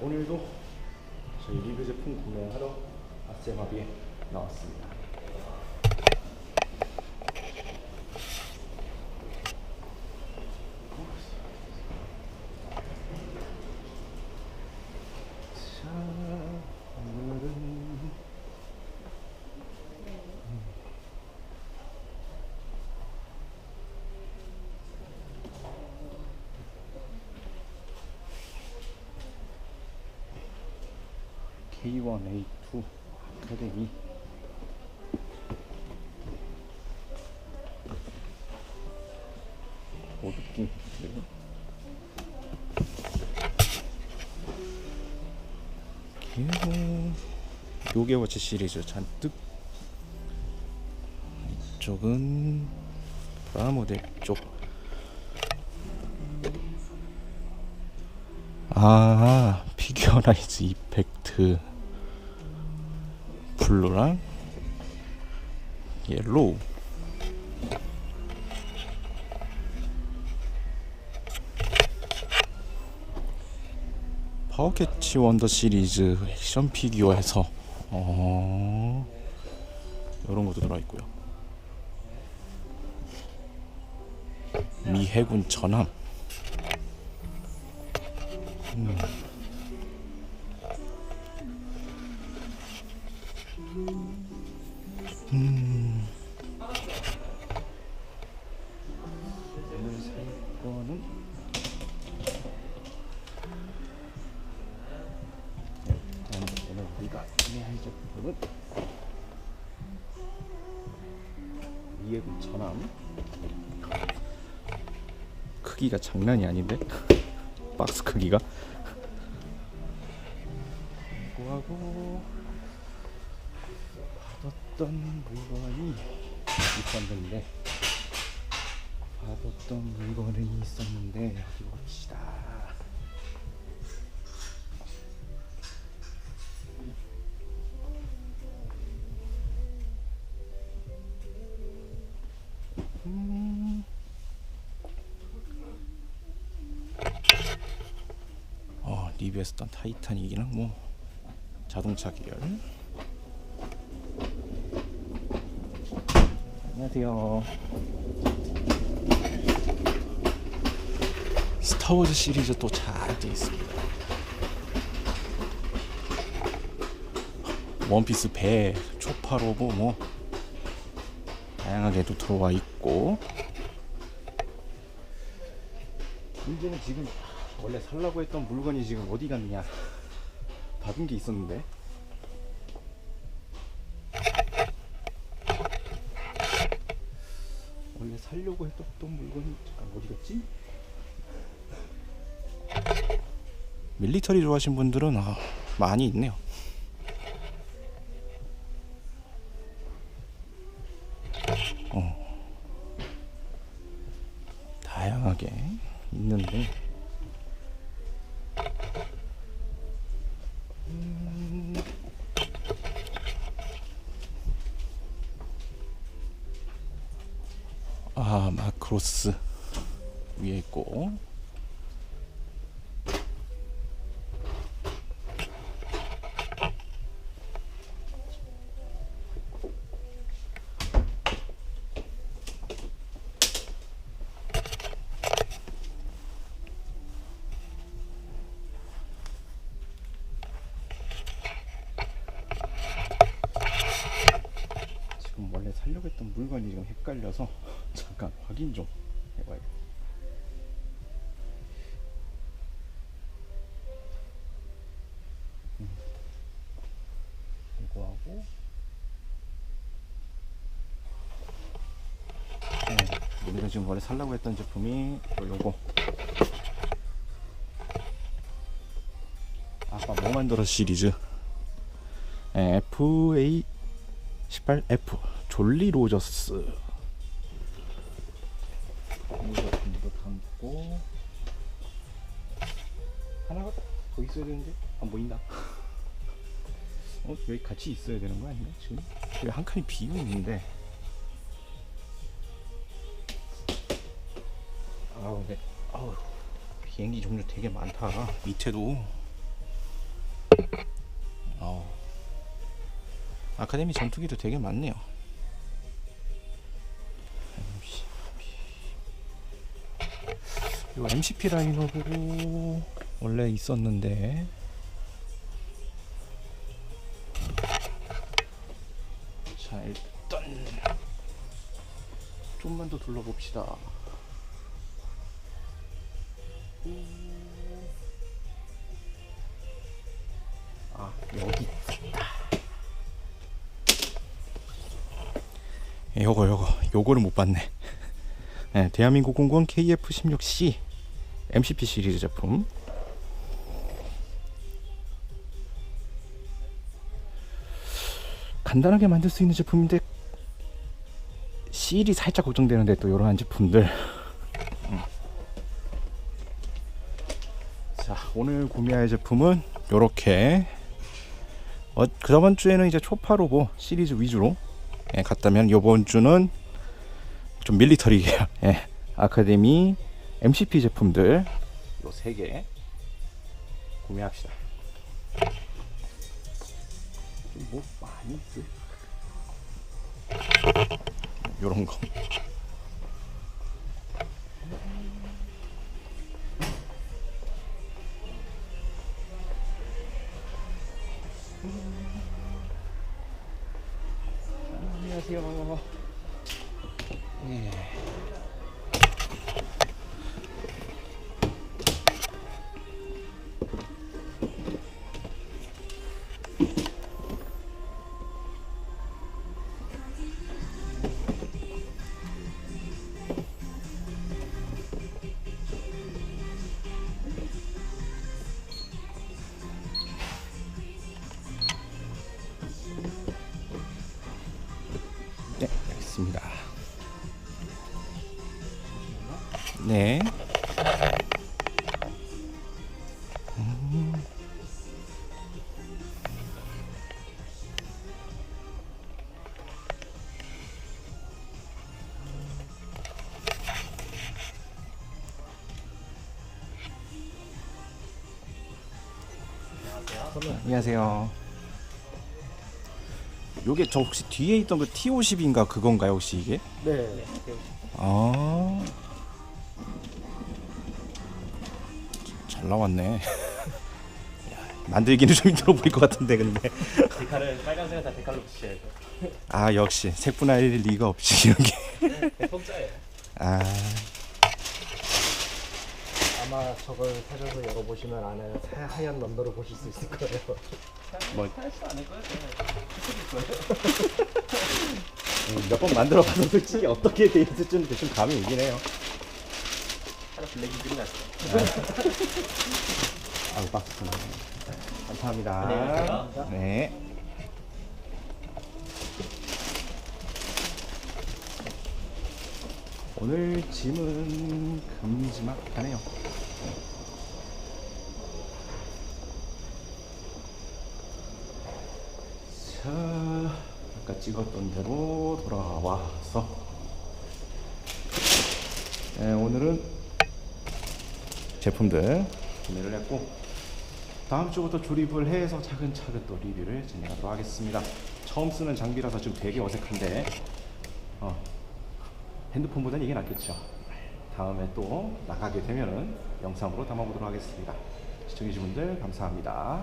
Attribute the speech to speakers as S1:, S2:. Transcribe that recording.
S1: 오늘도 저희 리뷰 제품 구매하러 아세마비에 나왔습니다. 자, 오늘은 K1A2 아카데미. 보드게임 그리고 요게워치 시리즈 잔뜩. 이쪽은 프라모델 쪽. 아 피규어라이즈 이펙트 블루랑 옐로우 파워캐치 원더 시리즈 액션 피규어에서 어 이런 것도 들어있고요. 미 해군 전함. 오 크기가 장난이 아닌데 박스 크기가 이거하고 받았던 물건이 있었는데 받았던 물건이 있었는데 어디 봅시다. 리뷰했었던 타이타닉이랑 뭐 자동차 계열. 안녕하세요. 스타워즈 시리즈 또 잘 돼 있습니다. 원피스 배, 초파로고 뭐 다양하게도 들어와 있고 문제는 지금 원래 살라고 했던 물건이 지금 어디 갔냐 받은 게 있었는데 원래 살려고 했던 물건이 잠깐 어디 갔지? 밀리터리 좋아하시는 분들은 아, 많이 있네요. 어. 다양하게 있는데 아 마크로스 위에 있고. 지금 원래 살려고 했던 물건이 지금 헷갈려서 잠깐 확인 좀 해봐야겠다. 음. 이거 하고. 네, 우리가 지금 원래 살려고 했던 제품이 또 요거. 아까 뭐 만들어 시리즈? 네, FA 18F 졸리 로저스 담고 하나가 더 있어야 되는데? 안 보인다. 어 여기 같이 있어야 되는 거 아닌가 지금? 여기 한 칸이 비어 있는데. 아우 네. 아우 비행기 종류 되게 많다. 밑에도. 어. 아카데미 전투기도 되게 많네요. 요 MCP 라이너도 원래 있었는데 자 일단 좀만 더 둘러봅시다. 아 여기 있다. 예, 요거 요거 요거를 못 봤네. 네, 대한민국 공군 KF-16C MCP 시리즈 제품. 간단하게 만들 수 있는 제품인데 실이 살짝 걱정되는데 또 이러한 제품들. 음. 자 오늘 구매할 제품은 요렇게 어, 그 저번 주에는 이제 초파로보 시리즈 위주로 예, 갔다면 요번 주는 좀 밀리터리 계열 예, 아카데미 MCP 제품들 요세개 구매합시다. 좀뭐 많이 있어. 요런 거. 네, 알겠습니다. 네. 음. 안녕하세요. 요 게 저 혹시 뒤에 있던 그 T50인가 그건가요 혹시 이게?
S2: 네.
S1: 아. 잘 나왔네. 야, 만들기는 좀 힘들어 보일 것 같은데 근데.
S2: 데칼을 빨간색은 다 데칼로 붙여야죠.
S1: 아 역시 색분할 리가 없지 이런 게.
S2: 네.
S1: 아
S2: 아마 저걸 사셔서 열어보시면 안에 하- 하얀 럼더를 보실 수 있을 거예요.
S1: 뭐.
S2: 할수 않을 거예요.
S1: 몇 번 만들어봐서 솔직히 어떻게 돼 있을지는 대충 감이 오긴 해요.
S2: 하나 블랙이 났어요.
S1: 아우 박스. 감사합니다. 네. 오늘 짐은 금지막하네요. 자, 아까 찍었던 대로 돌아와서 네, 오늘은 제품들 구매를 했고 다음 주부터 조립을 해서 차근차근 또 리뷰를 진행하도록 하겠습니다. 처음 쓰는 장비라서 지금 되게 어색한데 어, 핸드폰보다는 이게 낫겠죠. 다음에 또 나가게 되면은 영상으로 담아보도록 하겠습니다. 시청해주신 분들 감사합니다.